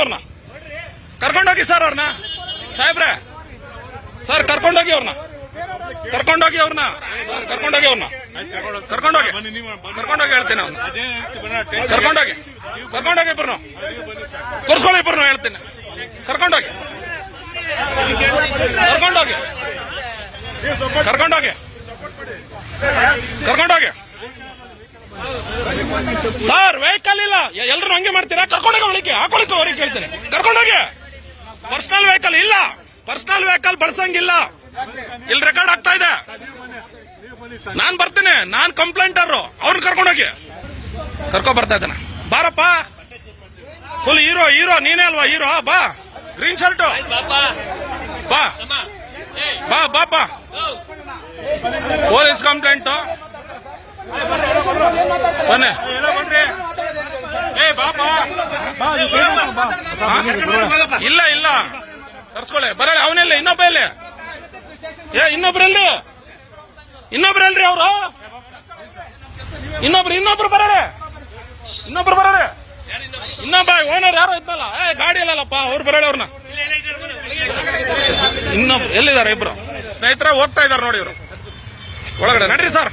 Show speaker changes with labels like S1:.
S1: ಅವ್ರನ್ನ. ಕರ್ಕೊಂಡೋಗಿ ಸರ್ ಅವ್ರನ್ನ. ಸಾಹೇಬ್ರೆ, ಸರ್ ಕರ್ಕೊಂಡೋಗಿ ಅವ್ರನ್ನ. ಕರ್ಕೊಂಡೋಗಿ ಅವ್ರನ್ನ. ಕರ್ಕೊಂಡೋಗಿ ಅವ್ರನ್ನ. ಕರ್ಕೊಂಡೋಗಿ. ಕರ್ಕೊಂಡೋಗಿ ಹೇಳ್ತೀನಿ ಅವ್ನ ಕರ್ಕೊಂಡೋಗಿ. ಕರ್ಕೊಂಡೋಗಿ ಇಬ್ಬರು ತೋರಿಸ್ಕೊಳ್ಳಿ ಇಬ್ಬರು ಹೇಳ್ತೀನಿ. ಕರ್ಕೊಂಡೋಗಿ. ಕರ್ಕೊಂಡೋಗಿ. ಕರ್ಕೊಂಡೋಗಿ. ಕರ್ಕೊಂಡೋಗಿ. ಸರ್ ವೆಹಿಕಲ್ ಇಲ್ಲ. ಎಲ್ರು ಹಂಗೆ ಮಾಡ್ತೀರಾ? ಕರ್ಕೊಂಡೋಗಿ ಅವಳಿಗೆ. ಹಾಕೊಳಕ್ಕೆ ಅವ್ರಿಗೆ ಕೇಳ್ತೀನಿ. ಕರ್ಕೊಂಡೋಗಿ. ಪರ್ಸನಲ್ ವೆಹಿಕಲ್ ಇಲ್ಲ. ಪರ್ಸನಲ್ ವೆಹಿಕಲ್ ಬಳಸಂಗಿಲ್ಲ. ಇಲ್ಲಿ ರೆಕಾರ್ಡ್ ಆಗ್ತಾ ಇದೆ. ನಾನ್ ಬರ್ತೀನಿ. ನಾನ್ ಕಂಪ್ಲೇಂಟರ್ ಅವ್ರನ್ನ ಕರ್ಕೊಂಡೋಗಿ. ಕರ್ಕೊ ಬರ್ತಾ ಇದ್ದಾನೆ. ಬಾರಪ್ಪ. ಫುಲ್ ಹೀರೋ ಹೀರೋ ನೀನೇ ಅಲ್ವಾ ಹೀರೋ ಬಾ. ಗ್ರೀನ್ ಶರ್ಟ್ ಬಾ. ಬಾ ಬಾ ಪೊಲೀಸ್ ಕಂಪ್ಲೇಂಟ್ ಇಲ್ಲ ಇಲ್ಲ. ತರ್ಸ್ಕೊಳ್ಳಿ. ಬರಲ್ಲ ಅವನೆಲ್ಲ ಇನ್ನೊಬ್ಬ ಇಲ್ಲಿ. ಏ ಇನ್ನೊಬ್ರಲ್ಲಿ ಇನ್ನೊಬ್ರಲ್ರಿ ಅವರು? ಇನ್ನೊಬ್ರು ಇನ್ನೊಬ್ರು ಬರಳೆ ಇನ್ನೊಬ್ರು ಬರಳೆ ಇನ್ನೊಬ್ಬ ಓನರ್ ಯಾರೋ ಇದ್ದಲ್ಲ ಏ ಗಾಡಿ ಇಲ್ಲಲ್ಲಪ್ಪ ಅವ್ರು ಬರಳೆ ಅವ್ರನ್ನ. ಇನ್ನೊಬ್ರು ಎಲ್ಲಿದ್ದಾರೆ ಇಬ್ರು? ಸ್ನೇಹಿತರ ಓದ್ತಾ ಇದಾರೆ ನೋಡಿ ಇವರು. ಒಳಗಡೆ ನಡ್ರಿ ಸರ್.